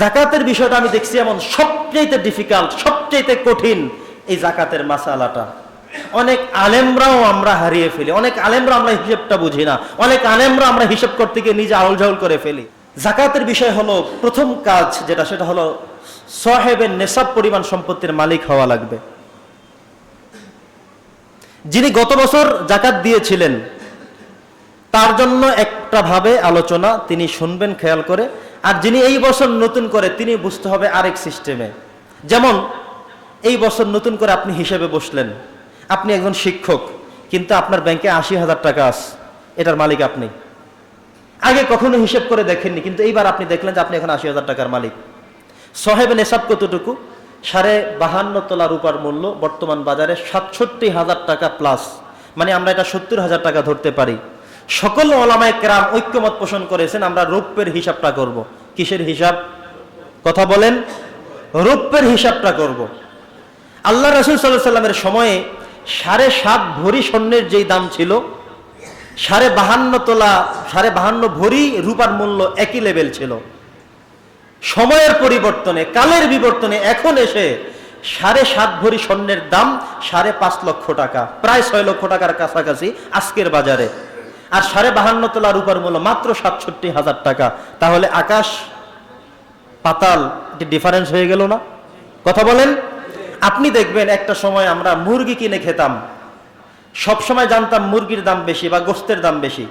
জাকাতের বিষয়টা আমি দেখছি এমন সবচেয়ে ডিফিকাল্ট সবচেয়ে কঠিন এই জাকাতের মাসালাটা। অনেক আলেমরাও আমরা হারিয়ে ফেলি, অনেক আলেমরা আমরা হিসেবটা বুঝি না, অনেক আলেমরা আমরা হিসেব করতে গিয়ে নিজে আউল ঝাউল করে ফেলি। জাকাতের বিষয় হলো প্রথম কাজ যেটা, সেটা হলো সাহেবের নেশাব পরিমাণ সম্পত্তির মালিক হওয়া লাগবে। যিনি গত বছর জাকাত দিয়েছিলেন, তার জন্য একটা ভাবে আলোচনা তিনি শুনবেন, খেয়াল করে আর যিনি এই বছর নতুন করে, তিনি বুঝতে হবে আরেক সিস্টেমে। যেমন, এই বছর নতুন করে আপনি হিসেবে বসলেন। আপনি একজন শিক্ষক, কিন্তু আপনার ব্যাংকে আশি হাজার টাকা আছে। এটার মালিক আপনি। আগে কখনো হিসেব করে দেখেননি, কিন্তু এইবার আপনি দেখলেন যে আপনি এখন আশি হাজার টাকার মালিক। সাহেবের নেশাব কতটুকু? সাড়ে বাহান্ন তোলা রূপার মূল্য, বর্তমান বাজারে সাতষট্টি হাজার টাকা প্লাস মানে আমরা এটা সত্তর হাজার টাকা ধরতে পারি। সকল ওলামায় কেরাম ঐক্যমত পোষণ করেছেন, আমরা রৌপ্যের হিসাবটা করব। কিসের হিসাব কথা বলেন, রৌপ্যের হিসাবটা করব। আল্লাহ রসুল সাল্লাহ সাল্লামের সময়ে সাড়ে সাত ভরি স্বর্ণের যেই দাম ছিল, সাড়ে বাহান্ন তোলা, সাড়ে বাহান্ন ভরি রূপার মূল্য একই লেভেল ছিল সময়ের পরিবর্তনে, কালের বিবর্তনে এখন এসে সাড়ে সাত ভরি স্বর্ণের দাম সাড়ে পাঁচ লক্ষ টাকা, প্রায় ছয় লক্ষ টাকার কাছাকাছি আজকের বাজারে আর সাড়ে বাহান্ন তোলা রূপার মূল্য মাত্র সাতষট্টি হাজার টাকা। তাহলে আকাশ পাতাল একটি ডিফারেন্স হয়ে গেল না? কথা বলেন? আপনি দেখবেন একটা সময় আমরা মুরগি কিনে খেতাম। সব সময় জানতাম মুরগির দাম বেশি বা গোস্তের দাম বেশি।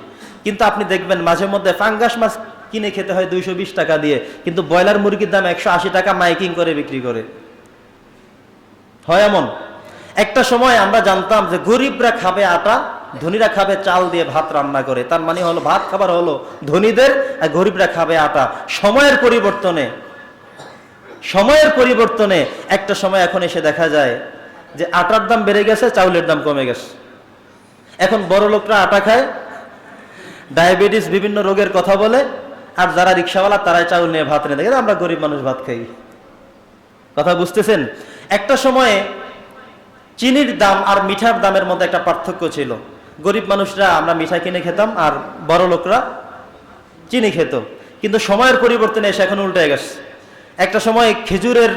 কিন্তু আপনি দেখবেন মাঝে মধ্যে ফাঙ্গাস মাছ কিনে খেতে হয় দুইশো বিশ টাকা দিয়ে, কিন্তু ব্রয়লার মুরগির দাম একশো আশি টাকা মাইকিং করে বিক্রি করে। হয় এমন? একটা সময় আমরা জানতাম যে গরিবরা খাবে আটা ধনীরা খাবে চাল দিয়ে ভাত রান্না করে। তার মানে হলো ভাত খাবার হলো ধনীদের আর গরিবরা খাবে আটা। সময়ের পরিবর্তনে সময়ের পরিবর্তনে একটা সময় এখন এসে দেখা যায় যে আটার দাম বেড়ে গেছে, চাউলের দাম কমে গেছে। এখন বড় লোকরা আটা খায়, ডায়াবেটিস বিভিন্ন রোগের কথা বলে, আর যারা রিক্সাওয়ালা তারাই চাউল নিয়ে ভাত নিয়ে দেখে আমরা গরিব মানুষ ভাত খাই। কথা বুঝতেছেন? একটা সময়ে চিনির দাম আর মিঠার দামের মধ্যে একটা পার্থক্য ছিল। গরিব মানুষরা আমরা মিঠাই কিনে খেতাম আর বড় লোকরা চিনি খেত। কিন্তু সময়ের পরিবর্তনে এসে এখন উল্টে গেছে। একটা সময় খেজুরের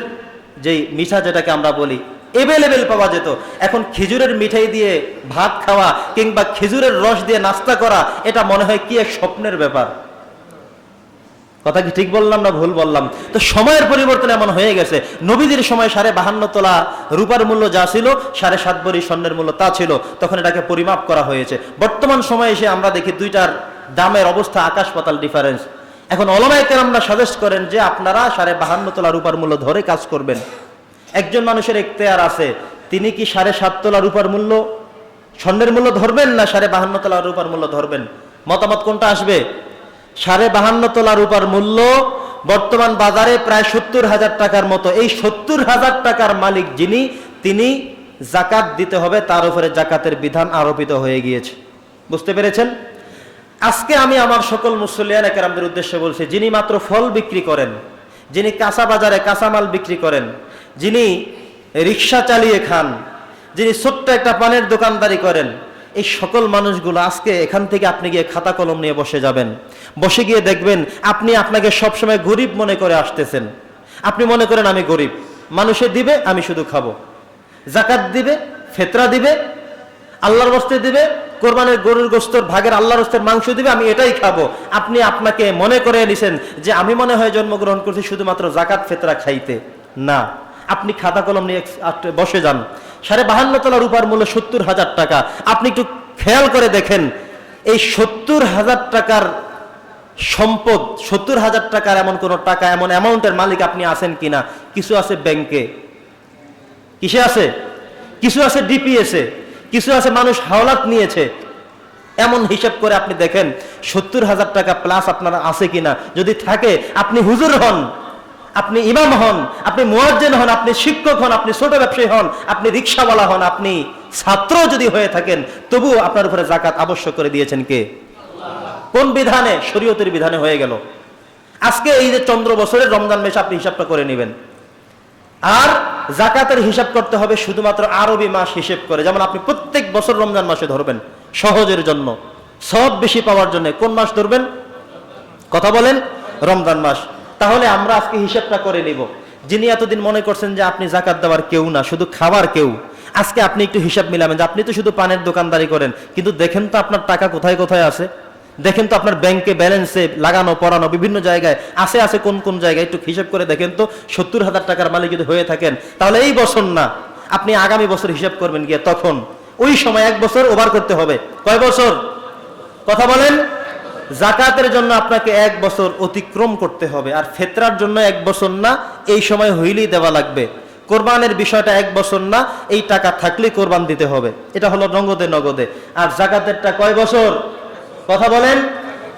যেই মিঠা যেটাকে আমরা বলি এভেলেবেল পাওয়া যেত। এখন খেজুরের মিঠাই দিয়ে ভাত খাওয়া কিংবা খেজুরের রস দিয়ে নাস্তা করা, এটা মনে হয় কি এক স্বপ্নের ব্যাপার। কথা কি ঠিক বললাম না ভুল বললাম? তো সময়ের পরিবর্তন এমন হয়ে গেছে। নবীদের সময় সাড়ে বাহান্ন তোলা রূপার মূল্য যা ছিল, সাড়ে সাত বড়ি স্বর্ণের মূল্য তা ছিল, তখন এটাকে পরিমাপ করা হয়েছে। বর্তমান সময়ে এসে আমরা দেখি দুইটার দামের অবস্থা আকাশ পাতাল ডিফারেন্স এখন অলমায়কের আমরা সাজেস্ট করেন যে আপনারা সাড়ে বাহান্ন তোলা রূপার মূল্য ধরে কাজ করবেন। একজন মানুষের এখতেয়ার আছে, তিনি কি সাড়ে সাত তোলা রূপার মূল্য, স্বর্ণের মূল্য ধরবেন না সাড়ে বাহান্ন তোলা রূপার মূল্য ধরবেন? মতামত কোনটা আসবে? সাড়ে বাহান্ন তোলা রূপার মূল্য, বর্তমান বাজারে প্রায় সত্তর হাজার টাকার মতো। এই সত্তর হাজার টাকার মালিক যিনি, তিনি জাকাত দিতে হবে, তার উপরে জাকাতের বিধান আরোপিত হয়ে গিয়েছে। বুঝতে পেরেছেন? আজকে আমি আমার সকল মুসলিয়ান একরামদের উদ্দেশ্যে বলছি, যিনি মাত্র ফল বিক্রি করেন, যিনি কাঁচা বাজারে কাঁচামাল বিক্রি করেন, যিনি রিক্সা চালিয়ে খান, যিনি ছোট্ট একটা পানের দোকানদারি করেন এই সকল মানুষগুলো আজকে এখান থেকে আপনি গিয়ে খাতা কলম নিয়ে বসে যাবেন। বসে গিয়ে দেখবেন আপনি আপনাকে সবসময় গরিব মনে করে আসতেছেন। আপনি মনে করেন, আমি গরিব। মানুষে দিবে, আমি শুধু খাব। জাকাত দিবে, ফেতরা দিবে, আল্লাহর বস্তে দিবে, কোরবানের গরুর গোস্তর ভাগের আল্লাহর বস্তের মাংস দিবে, আমি এটাই খাব। আপনি আপনাকে মনে করে নিছেন যে, আমি মনে হয় জন্মগ্রহণ করছি শুধুমাত্র জাকাত, ফেতরা খাইতে। না। আপনি খাতা কলম নিয়ে বসে যান। সাড়ে বাহান্ন তলা রূপার মূল্য সত্তর হাজার টাকা। আপনি একটু খেয়াল করে দেখেন, এই সত্তর হাজার টাকার সম্পদ, সত্তর হাজার টাকার এমন কোন টাকা, এমন অ্যামাউন্টের মালিক আপনি আছেন কিনা? কিছু আছে ব্যাংকে? কিসে আছে? কিছু আছে ডিপিএসে? কিছু আছে মানুষ হাওলাত নিয়েছে? এমন হিসাব করে আপনি দেখেন, সত্তর হাজার টাকা প্লাস আপনার আছে কিনা? যদি থাকে, আপনি হুজুর হন। আপনি ইমাম হন, আপনি মোয়াজ্জেন হন, আপনি শিক্ষক হন, আপনি ছোট ব্যবসায়ী হন, আপনি রিক্সাওয়ালা হন, আপনি ছাত্র যদি হয়ে থাকেন, তবুও আপনার উপরে জাকাত আবশ্যক করে দিয়েছেন কে? কোন বিধানে? শরীয়তের বিধানে হয়ে গেল। আজকে এই যে চন্দ্র বছরের রমজান মাসে আপনি হিসাবটা করে নেবেন। আর জাকাতের হিসাব করতে হবে শুধুমাত্র আরবি মাস হিসেব করে। যেমন আপনি প্রত্যেক বছর রমজান মাসে ধরবেন, সহজের জন্য। সব বেশি পাওয়ার জন্য কোন মাস ধরবেন? কথা বলেন, রমজান মাস। তাহলে আমরা আজকে হিসেবটা করে নিব। যিনি এতদিন মনে করছেন যে আপনি জাকাত দেওয়ার কেউ না, শুধু খাবার কেউ। আজকে আপনি একটু হিসাব মিলাবেন যে আপনি তো শুধু পানের দোকানদারি করেন, কিন্তু দেখেন তো আপনার টাকা কোথায় কোথায় আছে। দেখেন তো আপনার ব্যাংকে ব্যালেন্সে লাগানো, পড়ানো, বিভিন্ন জায়গায় আছে আছে কোন কোন জায়গায়, একটু হিসাব করে দেখেন তো, সত্তর হাজার টাকার মালিক যদি হয়ে থাকেন, তাহলে এই বছর না, আপনি আগামী বছর হিসাব করবেন গিয়ে তখন। ওই সময় এক বছর ওভার করতে হবে। কয় বছর? কথা বলেন। জাকাতের জন্য আপনাকে এক বছর অতিক্রম করতে হবে, আর ফেতরার জন্য এক বছর না, এই সময় হইলেই দেওয়া লাগবে। কোরবানের বিষয়টা এক বছর না, এই টাকা থাকলেই কোরবান দিতে হবে। এটা হলো নগদে নগদে। আর জাকাতেরটা কয় বছর? কথা বলেন।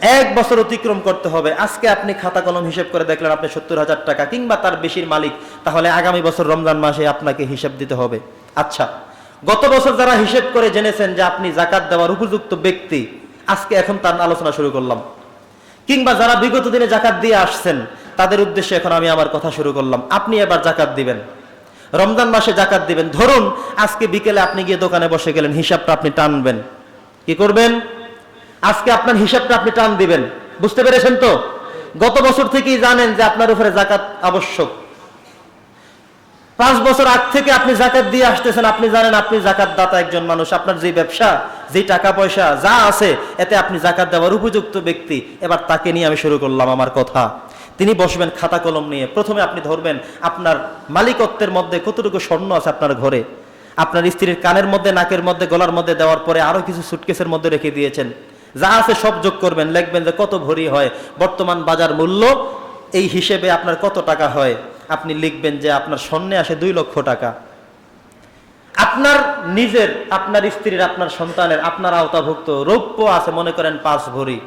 এক বছর অতিক্রম করতে হবে। আজকে আপনি খাতা কলম হিসেব করে দেখলেন আপনি সত্তর হাজার টাকা, কিংবা তার বেশির মালিক, তাহলে আগামী বছর রমজান মাসে আপনাকে হিসাব দিতে হবে। আচ্ছা গত বছর যারা হিসেব করে জেনেছেন যে আপনি জাকাত দেওয়ার উপযুক্ত ব্যক্তি আজকে এখন তার আলোচনা শুরু করলাম। কিংবা যারা বিগত দিনে জাকাত দিয়ে আসছেন, তাদের উদ্দেশ্যে এখন আমি আমার কথা শুরু করলাম। আপনি এবার জাকাত দিবেন। রমজান মাসে জাকাত দিবেন। ধরুন আজকে বিকেলে আপনি গিয়ে দোকানে বসে গেলেন, হিসাবটা আপনি টানবেন। কি করবেন? আজকে আপনার হিসাবটা আপনি টান দিবেন। বুঝতে পেরেছেন তো? গত বছর থেকেই জানেন যে আপনার উপরে জাকাত আবশ্যক। পাঁচ বছর আগ থেকে আপনি জাকাত দিয়ে আসতেছেন, আপনি জানেন আপনি জাকাত দাতা একজন মানুষ। আপনার যে ব্যবসা, যে টাকা পয়সা যা আছে, এতে আপনি জাকাত দেওয়ার উপযুক্ত ব্যক্তি। এবার তাকে নিয়ে আমি শুরু করলাম আমার কথা। তিনি বসবেন খাতা কলম নিয়ে। প্রথমে আপনি ধরবেন আপনার মালিকত্বের মধ্যে কতটুকু স্বর্ণ আছে আপনার ঘরে। আপনার স্ত্রীর কানের মধ্যে, নাকের মধ্যে, গলার মধ্যে দেওয়ার পরে আরও কিছু সুটকেসের মধ্যে রেখে দিয়েছেন। যা আছে সব যোগ করবেন। লিখবেন যে কত ভরি হয়। বর্তমান বাজার মূল্য এই হিসেবে আপনার কত টাকা হয়? আপনি লিখবেন যে আপনার স্বর্ণে আসে দুই লক্ষ টাকা। আপনার নিজের, আপনার স্ত্রীর, আপনার সন্তানের, আপনার আওতাভুক্ত রৌপ্য আছে, মনে করেন পাঁচ ভরি।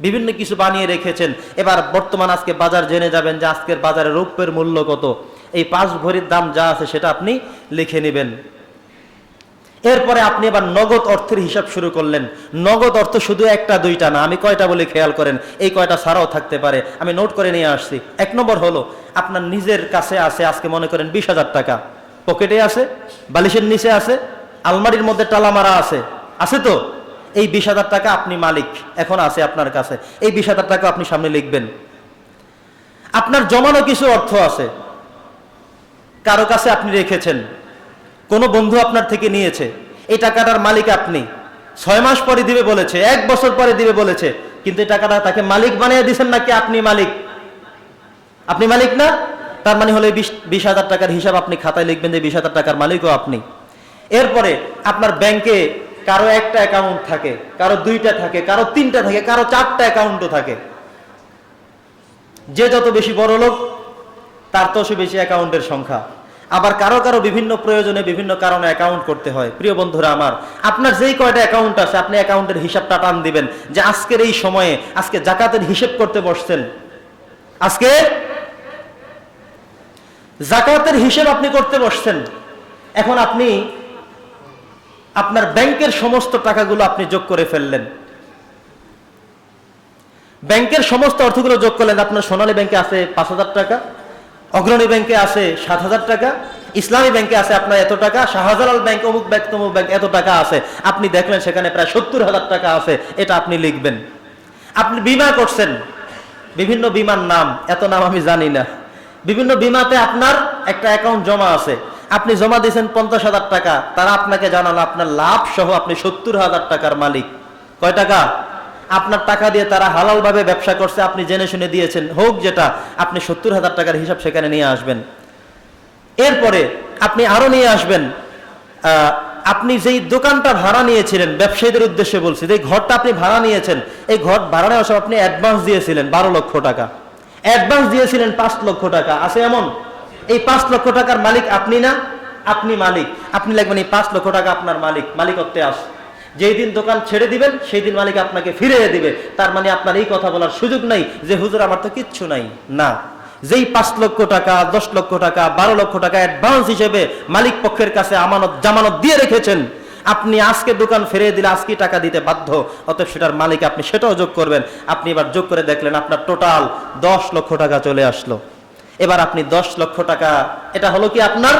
বিভিন্ন কিছু বানিয়ে রেখেছেন। এবার বর্তমান আজকে বাজার জেনে যাবেন যে আজকের বাজারে রৌপ্যের মূল্য কত। এই পাঁচ ভরির দাম যা আছে সেটা আপনি লিখে নেবেন। এরপরে আপনি এবার নগদ অর্থের হিসাব শুরু করলেন। নগদ অর্থ শুধু একটা, দুইটা না, আমি কয়টা বলে খেয়াল করেন? এই কয়টা ছাড়াও থাকতে পারে। আমি নোট করে নিয়ে আসছি। এক নম্বর হলো, আপনার নিজের কাছে আছে, আজকে মনে করেন বিশ হাজার টাকা। পকেটে আছে, বালিশের নিচে আছে, আলমারির মধ্যে টালা মারা আছে। আছে তো? এই বিশ হাজার টাকা আপনি মালিক, এখন আছে আপনার কাছে। এই বিশ হাজার টাকা আপনি সামনে লিখবেন। আপনার জমানো কিছু অর্থ আছে। কারও কাছে আপনি রেখেছেন। কোনো বন্ধু আপনার থেকে নিয়েছে, এই টাকাটার মালিক আপনি। ছয় মাস পরে দিবে বলেছে, এক বছর পরে দিবে বলেছে, কিন্তু এই টাকাটা তাকে মালিক বানিয়ে দিচ্ছেন নাকি আপনি মালিক? আপনি মালিক না? তার মানে হলো বিশ হাজার টাকার হিসাব আপনি খাতায় লিখবেন যে বিশ হাজার টাকার মালিকও আপনি। এরপরে আপনার ব্যাংকে কারও একটা অ্যাকাউন্ট থাকে, কারও দুইটা থাকে, কারও তিনটা থাকে, কারও চারটা অ্যাকাউন্টও থাকে। যে যত বেশি বড় লোক, তার তত বেশি অ্যাকাউন্টের সংখ্যা। আবার কারও কারও বিভিন্ন প্রয়োজনে বিভিন্ন কারণে অ্যাকাউন্ট করতে হয়। প্রিয় বন্ধুরা আমার, আপনার যেই কয়টা অ্যাকাউন্ট আছে, আপনি অ্যাকাউন্টের হিসাবটা টান দিবেন যে আজকের এই সময়ে, আজকে জাকাতের হিসেব করতে বসছেন। আজকে জাকাতের হিসেব আপনি করতে বসছেন। এখন আপনি আপনার ব্যাংকের সমস্ত টাকাগুলো আপনি যোগ করে ফেললেন। ব্যাংকের সমস্ত অর্থগুলো যোগ করলেন। আপনার সোনালী ব্যাংকে আছে পাঁচ হাজার টাকা অগ্রণী ব্যাংকে আছে সাত হাজার টাকা, ইসলামী ব্যাংকে আছে আপনার এত টাকা, শাহজালাল ব্যাংক, অমুক ব্যাংক, তমুক ব্যাংক, এত টাকা আছে। আপনি দেখলেন সেখানে প্রায় সত্তর হাজার টাকা আছে, এটা আপনি লিখবেন। আপনি বিমা করছেন, বিভিন্ন বিমার নাম, এত নাম আমি জানি না। বিভিন্ন বিমাতে আপনার একটা অ্যাকাউন্ট জমা আছে। আপনি জমা দিয়েছেন পঞ্চাশ হাজার টাকা, তারা আপনাকে জানালো আপনার লাভ সহ আপনি সত্তর হাজার টাকার মালিক। কয় টাকা? আপনার টাকা দিয়ে তারা হালাল ভাবে ব্যবসা করছে, আপনি জেনে শুনে দিয়েছেন, হোক যেটা, আপনি সত্তর হাজার টাকার হিসাব সেখানে নিয়ে আসবেন। এরপরে আপনি আরও নিয়ে আসবেন আপনি যেই দোকানটা ভাড়া নিয়েছিলেন, ব্যবসায়ীদের উদ্দেশ্যে বলছি যে ঘরটা আপনি ভাড়া নিয়েছেন, এই ঘর ভাড়া নেওয়ার সময় আপনি অ্যাডভান্স দিয়েছিলেন বারো লক্ষ টাকা। অ্যাডভান্স দিয়েছিলেন পাঁচ লক্ষ টাকা। আছে এমন? এই পাঁচ লক্ষ টাকার মালিক আপনি না? আপনি মালিক। আপনি লাগবেন এই পাঁচ লক্ষ টাকা আপনার মালিক, মালিকত্বে আস। যেই দিন দোকান ছেড়ে দিবেন, সেই দিন মালিক আপনাকে ফিরিয়ে দিবে। তার মানে আপনার এই কথা বলার সুযোগ নাই যে, হুজুর, আমার তো কিচ্ছু নাই। না। যেই পাঁচ লক্ষ টাকা, দশ লক্ষ টাকা, বারো লক্ষ টাকা অ্যাডভান্স হিসেবে মালিক পক্ষের কাছে আমানত, জামানত দিয়ে রেখেছেন, আপনি আজকে দোকান ফিরিয়ে দিলে আজকে টাকা দিতে বাধ্য, অতএব সেটার মালিক আপনি সেটাও যোগ করবেন। আপনি এবার যোগ করে দেখলেন আপনার টোটাল দশ লক্ষ টাকা চলে আসলো। এবার আপনি দশ লক্ষ টাকা, এটা হলো কি আপনার?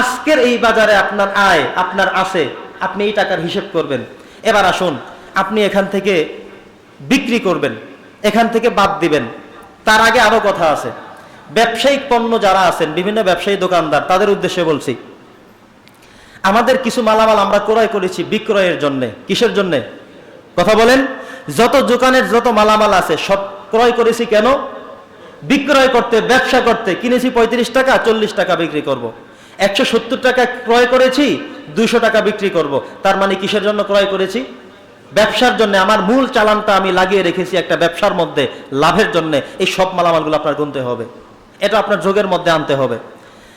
আজকের এই বাজারে আপনার আয়, আপনার আছে আপনি এই টাকার হিসেব করবেন। এবার আসুন, আপনি এখান থেকে বিক্রি করবেন, এখান থেকে বাদ দিবেন। তার আগে আরও কথা আছে। ব্যবসায়িক পণ্য যারা আছেন, বিভিন্ন ব্যবসায়ী দোকানদার, তাদের উদ্দেশ্যে বলছি, আমাদের কিছু মালামাল আমরা ক্রয় করেছি বিক্রয়ের জন্য। কিসের জন্য? কথা বলেন, যত দোকানের যত মালামাল আছে, সব ক্রয় করেছি কেন? বিক্রয় করতে, ব্যবসা করতে। কিনেছি পঁয়ত্রিশ টাকা, চল্লিশ টাকা বিক্রি করব। একশো সত্তর টাকা ক্রয় করেছি দুইশো টাকা বিক্রি করব। তার মানে কিসের জন্য ক্রয় করেছি? ব্যবসার জন্য। আমার মূল চালানটা আমি লাগিয়ে রেখেছি একটা ব্যবসার মধ্যে, লাভের জন্য। এই সব মালামালগুলো আপনার গুনতে হবে। এটা আপনার যোগের মধ্যে আনতে হবে।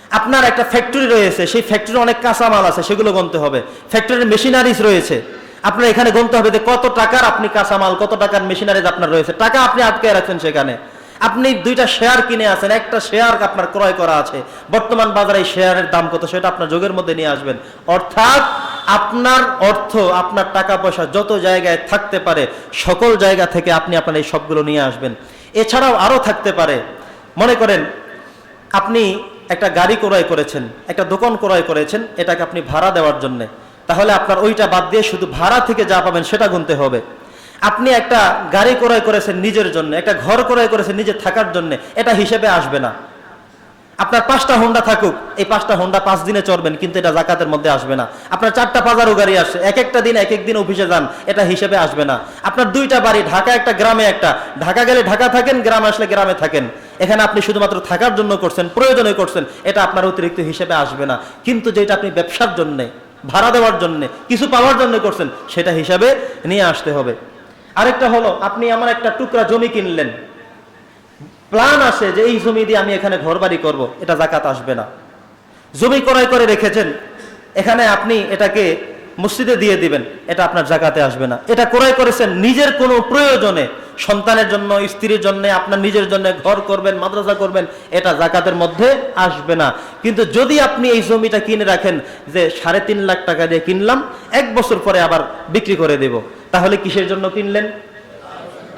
আপনার একটা ফ্যাক্টরি রয়েছে, সেই ফ্যাক্টরি অনেক কাঁচামাল আছে, সেগুলো গুনতে হবে। ফ্যাক্টরির মেশিনারিজ রয়েছে। আপনার এখানে গুনতে হবে যে কত টাকার আপনি কাঁচামাল, কত টাকার মেশিনারিজ আপনার রয়েছে। টাকা আপনি আটকে রাখছেন সেখানে। আপনি দুইটা শেয়ার কিনে আছেন, একটা শেয়ার আপনার ক্রয় করা আছে। বর্তমান বাজারে শেয়ারের দাম কত সেটা আপনার যোগের মধ্যে নিয়ে আসবেন। অর্থাৎ আপনার অর্থ, আপনার টাকা পয়সা যত জায়গায় থাকতে পারে, সকল জায়গা থেকে আপনি আপনার এই সবগুলো নিয়ে আসবেন। এছাড়াও আরও থাকতে পারে। মনে করেন, আপনি একটা গাড়ি ক্রয় করেছেন, একটা দোকান ক্রয় করেছেন, এটাকে আপনি ভাড়া দেওয়ার জন্য। তাহলে আপনার ওইটা বাদ দিয়ে শুধু ভাড়া থেকে যা পাবেন সেটা গুনতে হবে। আপনি একটা গাড়ি ক্রয় করেছেন নিজের জন্য, একটা ঘর ক্রয় করেছেন নিজে থাকার জন্য, এটা হিসেবে আসবে না। আপনার পাঁচটা হোন্ডা থাকুক, এই পাঁচটা হোন্ডা পাঁচ দিনে চড়বেন, কিন্তু এটা জাকাতের মধ্যে আসবে না। আপনার চারটা পাজারও গাড়ি আসে এক একটা দিন, এক একদিন অফিসে যান, এটা হিসেবে আসবে না। আপনার দুইটা বাড়ি, ঢাকা একটা, গ্রামে একটা। ঢাকা গেলে ঢাকা থাকেন, গ্রামে আসলে গ্রামে থাকেন। এখানে আপনি শুধুমাত্র থাকার জন্য করছেন, প্রয়োজনে করছেন, এটা আপনার অতিরিক্ত হিসেবে আসবে না। কিন্তু যেটা আপনি ব্যবসার জন্যে, ভাড়া দেওয়ার জন্য, কিছু পাওয়ার জন্য করছেন, সেটা হিসাবে নিয়ে আসতে হবে। আরেকটা হলো, আপনি আমার একটা টুকরা জমি কিনলেন। প্লান আসে যে এই জমি দিয়ে আমি এখানে ঘর বাড়ি করব, এটা জাকাত আসবে না। জমি ক্রয় করে রেখেছেন, এখানে আপনি এটাকে মসজিদে দিয়ে দিবেন, এটা আপনার জাকাতে আসবে না। এটা ক্রয় করেছেন নিজের কোনো প্রয়োজনে সন্তানের জন্য, স্ত্রীর জন্য, আপনার নিজের জন্য ঘর করবেন, মাদ্রাসা করবেন, এটা জাকাতের মধ্যে আসবে না। কিন্তু যদি আপনি এই জমিটা কিনে রাখেন, যে সাড়ে তিন লাখ টাকা দিয়ে কিনলাম, এক বছর পরে আবার বিক্রি করে দেব, তাহলে কিসের জন্য কিনলেন?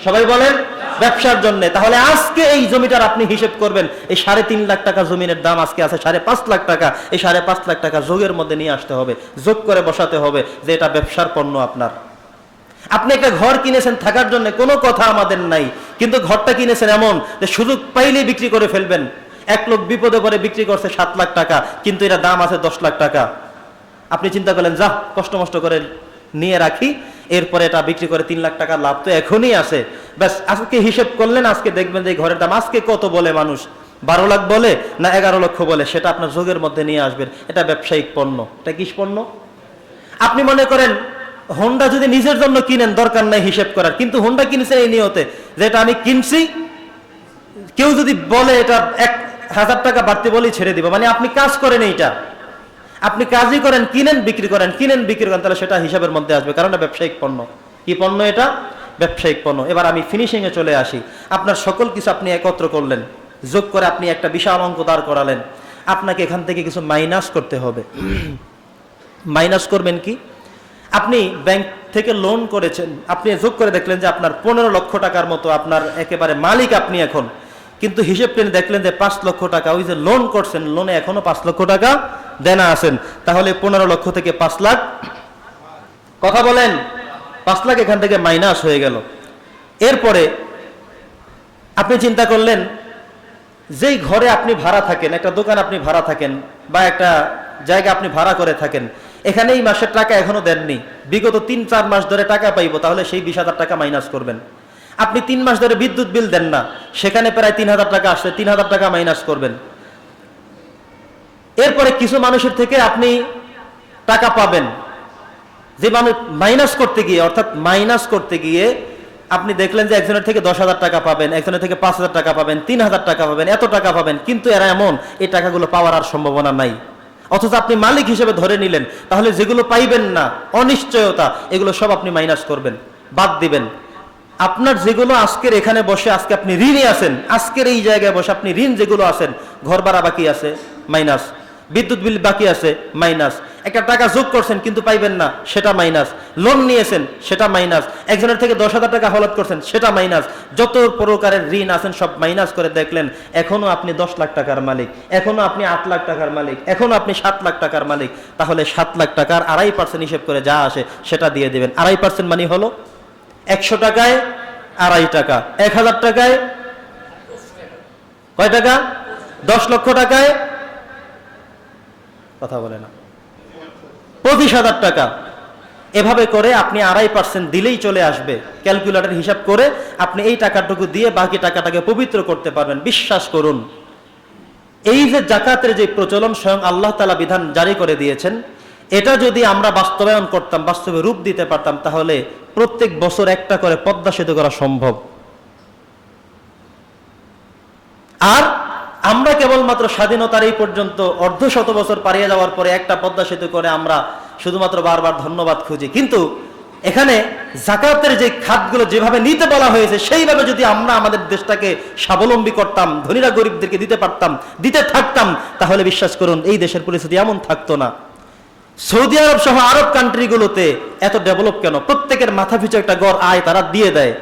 সবাই বলেন, ব্যবসার জন্য। তাহলে আজকে এই জমিটার আপনি হিসেব করবেন, এই সাড়ে তিন লাখ টাকা জমিনের দাম আজকে আছে, সাড়ে পাঁচ লাখ টাকা, এই সাড়ে পাঁচ লাখ টাকা যোগের মধ্যে নিয়ে আসতে হবে, যোগ করে বসাতে হবে, যে এটা ব্যবসার পণ্য আপনার। আপনি একটা ঘর কিনেছেন থাকার জন্য, কোনো কথা আমাদের নাই। কিন্তু ঘরটা কিনেছেন এমন যে সুযোগ পাইলেই বিক্রি করে ফেলবেন। এক লোক বিপদে পরে বিক্রি করছে সাত লাখ টাকা, কিন্তু এটা দাম আছে দশ লাখ টাকা। আপনি চিন্তা করলেন যা কষ্ট মষ্ট করে নিয়ে রাখি, এরপরে এটা বিক্রি করে তিন লাখ টাকার লাভ তো এখনই আছে। ব্যাস, আজকে হিসেব করলেন, আজকে দেখবেন যে ঘরের দাম আজকে কত বলে মানুষ? বারো লাখ বলে না এগারো লক্ষ বলে? সেটা আপনার যোগের মধ্যে নিয়ে আসবেন। এটা ব্যবসায়িক পণ্য। এটা কিস পণ্য? আপনি মনে করেন হোন্ডা যদি নিজের জন্য কিনেন, দরকার নাই হিসেব করার। কিন্তু হোন্ডা কিনছেন এই নিয়তে যে এটা আমি কিনছি, কেউ যদি বলে এটা এক হাজার টাকা বাড়তি বলেই ছেড়ে দিব। মানে আপনি কাজ করেন এইটা। আপনি কাজই করেন, কিনেন, বিক্রি করেন, কিনেন, বিক্রি করেন, তাহলে সেটা হিসাবের মধ্যে আসবে, কারণ ব্যবসায়িক পণ্য। কি পণ্য এটা? ব্যবসায়িক পণ্য। এবার আমি ফিনিশিং এ চলে আসি। আপনার সকল কিছু আপনি একত্র করলেন। যোগ করে আপনি একটা বিশাল অঙ্ক দাঁড় করালেন। আপনাকে এখান থেকে কিছু মাইনাস করতে হবে। মাইনাস করবেন কি? আপনি ব্যাংক থেকে লোন করেছেন, আপনি যোগ করে দেখলেন যে আপনার পনেরো লক্ষ টাকার মতো আপনার একেবারে মালিক আপনি এখন। কিন্তু হিসেব টেনে দেখলেন যে পাঁচ লক্ষ টাকা, ওই যে লোন করছেন লোনে এখনও পাঁচ লক্ষ টাকা দেনা আছেন। তাহলে পনেরো লক্ষ থেকে পাঁচ লাখ। কথা বলেন, পাঁচ লাখ এখান থেকে মাইনাস হয়ে গেল। এরপরে আপনি চিন্তা করলেন, যেই ঘরে আপনি ভাড়া থাকেন, একটা দোকান আপনি ভাড়া থাকেন বা একটা জায়গা আপনি ভাড়া করে থাকেন এখানে এই মাসের টাকা এখনও দেননি। বিগত তিন, চার মাস ধরে টাকা পাইবো, তাহলে সেই বিশ হাজার টাকা মাইনাস করবেন। আপনি তিন মাস ধরে বিদ্যুৎ বিল দেন না, সেখানে প্রায় তিন হাজার টাকা আসছে, তিন হাজার টাকা মাইনাস করবেন। এরপরে কিছু মানুষের থেকে আপনি টাকা পাবেন। যে মানুষ মাইনাস করতে গিয়ে, অর্থাৎ মাইনাস করতে গিয়ে আপনি দেখলেন যে একজনের থেকে দশ হাজার টাকা পাবেন, একজনের থেকে পাঁচ হাজার টাকা পাবেন, তিন হাজার টাকা পাবেন, এত টাকা পাবেন। কিন্তু এরা এমন, এই টাকাগুলো পাওয়ার আর সম্ভাবনা নাই। অথচ আপনি মালিক হিসেবে ধরে নিলেন, তাহলে যেগুলো পাইবেন না, অনিশ্চয়তা, এগুলো সব আপনি মাইনাস করবেন, বাদ দিবেন। আপনার যেগুলো আজকের এখানে বসে, আজকে আপনি ঋণে আছেন, আজকের এই জায়গায় বসে আপনি ঋণ যেগুলো আছেন, ঘর ভাড়া বাকি আছে মাইনাস বিদ্যুৎ বিল বাকি আছে মাইনাস একটা টাকা যোগ করছেন কিন্তু পাইবেন না, সেটা মাইনাস। লোন নিয়েছেন, সেটা মাইনাস। একজনের থেকে দশ হাজার টাকা হলত করছেন, সেটা মাইনাস। যত প্রকারের ঋণ আছেন, সব মাইনাস করে দেখলেন, এখনও আপনি দশ লাখ টাকার মালিক, এখনও আপনি আট লাখ টাকার মালিক, এখনও আপনি সাত লাখ টাকার মালিক। তাহলে সাত লাখ টাকার আড়াই পার্সেন্ট হিসেব করে যা আসে, সেটা দিয়ে দেবেন। আড়াই পার্সেন্ট মানে হলো একশো টাকায় আড়াই টাকা, এক হাজার টাকায় কয় টাকা? দশ লক্ষ টাকায়? কথা বলে না। পঁচিশ হাজার টাকা। এভাবে করে আপনি আড়াই পার্সেন্ট দিলেই চলে আসবে। ক্যালকুলেটর হিসাব করে আপনি এই টাকাটুকু দিয়ে বাকি টাকাটাকে পবিত্র করতে পারবেন। বিশ্বাস করুন। এই যে জাকাতের যে প্রচলন স্বয়ং আল্লাহ তালা বিধান জারি করে দিয়েছেন, এটা যদি আমরা বাস্তবায়ন করতাম, বাস্তবে রূপ দিতে পারতাম, তাহলে প্রত্যেক বছর একটা করে পদ্মা সেতু করা সম্ভব। আর আমরা কেবলমাত্র স্বাধীনতার এই পর্যন্ত অর্ধ শত বছর পারিয়ে যাওয়ার পরে একটা পদ্মা সেতু করে আমরা শুধুমাত্র বারবার ধন্যবাদ খুঁজি। কিন্তু এখানে জাকাতের যে খাতগুলো যেভাবে নিতে বলা হয়েছে, সেইভাবে যদি আমরা আমাদের দেশটাকে স্বাবলম্বী করতাম, ধনীরা গরিবদেরকে দিতে পারতাম, দিতে থাকতাম, তাহলে বিশ্বাস করুন, এই দেশের পরিস্থিতি এমন থাকতো না। সৌদি আরব সহ আরব কান্ট্রিগুলোতে এত ডেভেলপ কেন? প্রত্যেকের মাথা পিছু একটা গড় আয় তারা দিয়ে দেয়।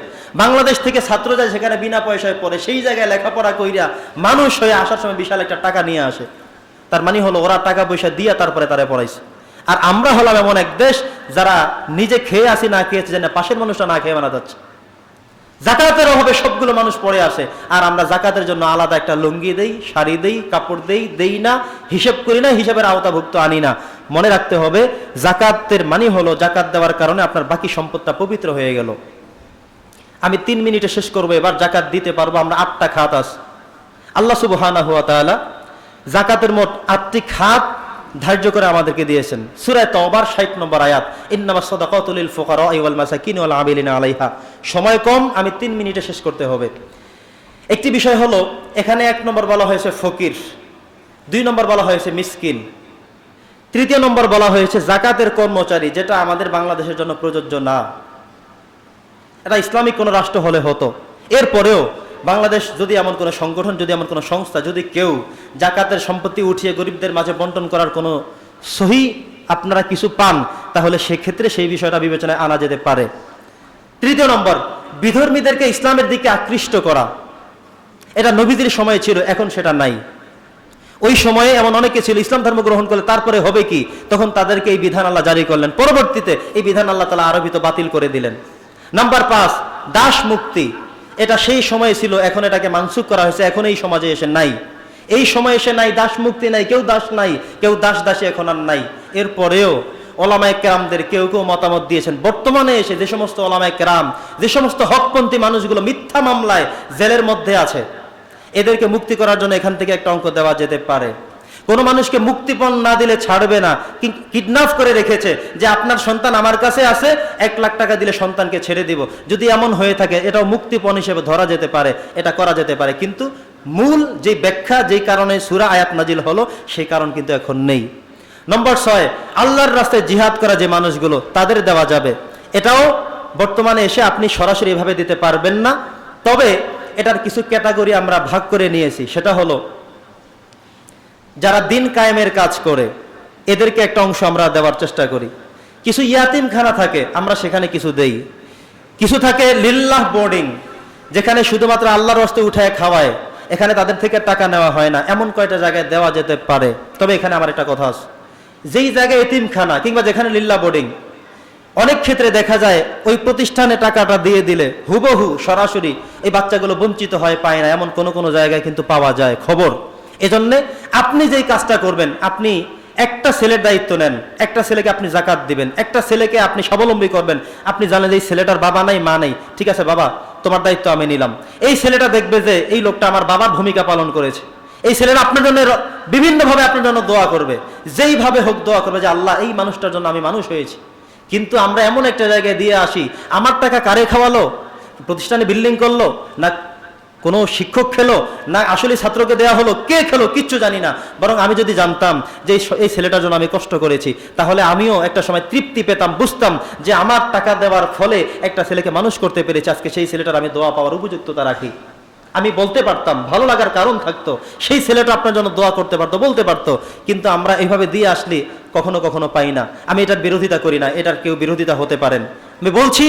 বাংলাদেশ থেকে ছাত্র যায় সেখানে বিনা পয়সায় পড়ে, সেই জায়গায় লেখাপড়া কইরা মানুষ হয়ে আসার সময় বিশাল একটা টাকা নিয়ে আসে। তার মানে হলো ওরা টাকা পয়সা দিয়ে তারপরে তারা পড়াইছে। আর আমরা হলাম এমন এক দেশ যারা নিজে খেয়ে আসি না খেয়েছে জানে পাশের মানুষটা না খেয়ে মানা যাচ্ছে। জাকাতের অভাবে সবগুলো মানুষ পড়ে আসে, আর আমরা জাকাতের জন্য আলাদা একটা লুঙ্গি দেই, শাড়ি দেই, কাপড় দেই দেই না, হিসেব করি না, হিসাবের আওতাভুক্ত আনি না। মনে রাখতে হবে, জাকাতের মানে হলো জাকাত দেওয়ার কারণে আপনার বাকি সম্পদটা পবিত্র হয়ে গেল। আমি তিন মিনিটে শেষ করব, এবার জাকাত দিতে পারব, আমরা আটটা খাত আস আল্লাহ সুবহানা হুয়া তাআলা জাকাতের মোট আটটি খাত ধার্য করে আমাদেরকে দিয়েছেন। সূরায়ে তওবার 60 নম্বর আয়াত ইন্নামাস সাদাকাতু লিল ফুকারা ওয়াল মাসাকিন ওয়াল আমিলিনা আলাইহা। সময় কম, আমি তিন মিনিটে শেষ করতে হবে। একটি বিষয় হলো, এখানে এক নম্বর বলা হয়েছে ফকির, দুই নম্বর বলা হয়েছে মিসকিন, তৃতীয় নম্বর বলা হয়েছে জাকাতের কর্মচারী, যেটা আমাদের বাংলাদেশের জন্য প্রযোজ্য না। এটা ইসলামিক কোনো রাষ্ট্র হলে হতো। এরপরেও বাংলাদেশ যদি এমন কোনো সংগঠন, যদি এমন কোনো সংস্থা, যদি কেউ জাকাতের সম্পত্তি উঠিয়ে গরিবদের মাঝে বন্টন করার কোনো সহি আপনারা কিছু পান, তাহলে সেক্ষেত্রে সেই বিষয়টা বিবেচনায় আনা যেতে পারে। তৃতীয় নম্বর, বিধর্মীদেরকে ইসলামের দিকে আকৃষ্ট করা। এটা নবীদের সময় ছিল, এখন সেটা নাই। ওই সময়ে এমন অনেকে ছিল, ইসলাম ধর্ম গ্রহণ করলে তারপরে হবে কি? তখন তাদেরকে এই বিধান আল্লাহ জারি করলেন। পরবর্তীতে এই বিধান আল্লাহ তালা আরবিত বাতিল করে দিলেন। নাম্বার পাঁচ, দাস মুক্তি। এটা সেই সময়ে ছিল, এখন এটাকে মানসুক করা হয়েছে, এখন এই সমাজে এসে নাই। এই সময় এসে নাই, দাস মুক্তি নাই, কেউ দাস নাই, কেউ দাস দাসী এখন আর নাই। এরপরেও ওলামায় কেরামদের কেউ কেউ মতামত দিয়েছেন। বর্তমানে এসে যে সমস্ত ওলামায় কেরাম, যে সমস্ত হকপন্থী মানুষগুলো মিথ্যা মামলায় জেলের মধ্যে আছে, এদেরকে মুক্তি করার জন্য এখান থেকে একটা অঙ্ক দেওয়া যেতে পারে। কোনো মানুষকে মুক্তিপণ না দিলে ছাড়বে না কিডন্যাপ করে রেখেছে যে আপনার সন্তান আমার কাছে আছে, এক লাখ টাকা দিলে সন্তানকে ছেড়ে দিব। যদি এমন হয়ে থাকে, এটাও মুক্তিপণ হিসেবে ধরা যেতে পারে, এটা করা যেতে পারে। কিন্তু মূল যে ব্যাখ্যা, যেই কারণে সুরা আয়াত নাজিল হলো, সেই কারণ কিন্তু এখন নেই। নম্বর ছয়, আল্লাহর রাস্তায় জিহাদ করা যে মানুষগুলো, তাদের দেওয়া যাবে। এটাও বর্তমানে এসে আপনি সরাসরি এভাবে দিতে পারবেন না। তবে এটার কিছু ক্যাটাগরি আমরা ভাগ করে নিয়েছি। সেটা হলো যারা দিন কায়েমের কাজ করে, এদেরকে একটা অংশ আমরা দেওয়ার চেষ্টা করি। কিছু ইয়াতিমখানা থাকে, আমরা সেখানে কিছু দেই। কিছু থাকে লিল্লাহ বোর্ডিং যেখানে শুধুমাত্র আল্লাহর রস্তে উঠায় খাওয়ায়, এখানে তাদের থেকে টাকা নেওয়া হয় না, এমন কয়টা জায়গায় দেওয়া যেতে পারে। তবে এখানে আমার একটা কথা আছে। যেই জায়গায় এতিমখানা কিংবা যেখানে লিল্লা বোর্ডিং অনেক ক্ষেত্রে দেখা যায় ওই প্রতিষ্ঠানে টাকাটা দিয়ে দিলে হুবহু সরাসরি এই বাচ্চাগুলো বঞ্চিত হয়, পায় না। এমন কোনো কোনো জায়গায় কিন্তু পাওয়া যায়। খবর এজন্যে আপনি যেই কাজটা করবেন, আপনি একটা ছেলের দায়িত্ব নেন, একটা ছেলেকে আপনি জাকাত দিবেন, একটা ছেলেকে আপনি স্বাবলম্বী করবেন, আপনি জানেন যে এই ছেলেটার বাবা নাই, মা নাই। ঠিক আছে বাবা, তোমার দায়িত্ব আমি নিলাম। এই ছেলেটা দেখবে যে এই লোকটা আমার বাবার ভূমিকা পালন করেছে। এই ছেলেরা আপনার জন্য বিভিন্নভাবে আপনার জন্য দোয়া করবে। যেইভাবে হোক দোয়া করবে যে আল্লাহ, এই মানুষটার জন্য আমি মানুষ হয়েছি। কিন্তু আমরা এমন একটা জায়গায় দিয়ে আসি, আমার টাকা কারে খাওয়ালো? প্রতিষ্ঠানে বিল্ডিং করল? না কোনো শিক্ষক খেলো না আসলে ছাত্রকে দেয়া হলো? কে খেলো? কিচ্ছু জানি না। বরং আমি যদি জানতাম যে এই ছেলেটার জন্য আমি কষ্ট করেছি, তাহলে আমিও একটা সময় তৃপ্তি পেতাম, বুঝতাম যে আমার টাকা দেওয়ার ফলে একটা ছেলেকে মানুষ করতে পেরেছি। আজকে সেই ছেলেটার আমি দোয়া পাওয়ার উপযুক্ততা রাখি। আমি বলতে পারতাম, ভালো লাগার কারণ থাকতো, সেই ছেলেটা আপনার জন্য দোয়া করতে পারতো, বলতে পারতো। কিন্তু আমরা এইভাবে দিয়ে আসলে কখনো কখনো পাই না। আমি এটার বিরোধিতা করি না, এটার কেউ বিরোধিতা হতে পারেন। আমি বলছি,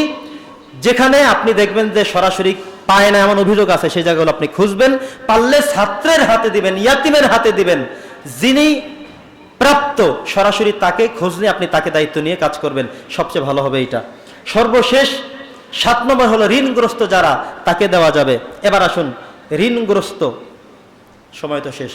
যেখানে আপনি দেখবেন যে সরাসরি পায় না এমন অভিযোগ আছে, সেই জায়গাগুলো আপনি খুঁজবেন। পারলে ছাত্রের হাতে দিবেন, ইয়াতিমের হাতে দিবেন। যিনি প্রাপ্ত, সরাসরি তাকে খোঁজ নিয়ে আপনি তাকে দায়িত্ব নিয়ে কাজ করবেন। সবচেয়ে ভালো হবে এটা সর্বশেষ সাত নম্বর হলো ঋণগ্রস্ত যারা, তাকে দেওয়া যাবে। এবার আসুন, ঋণগ্রস্ত। সময় তো শেষ।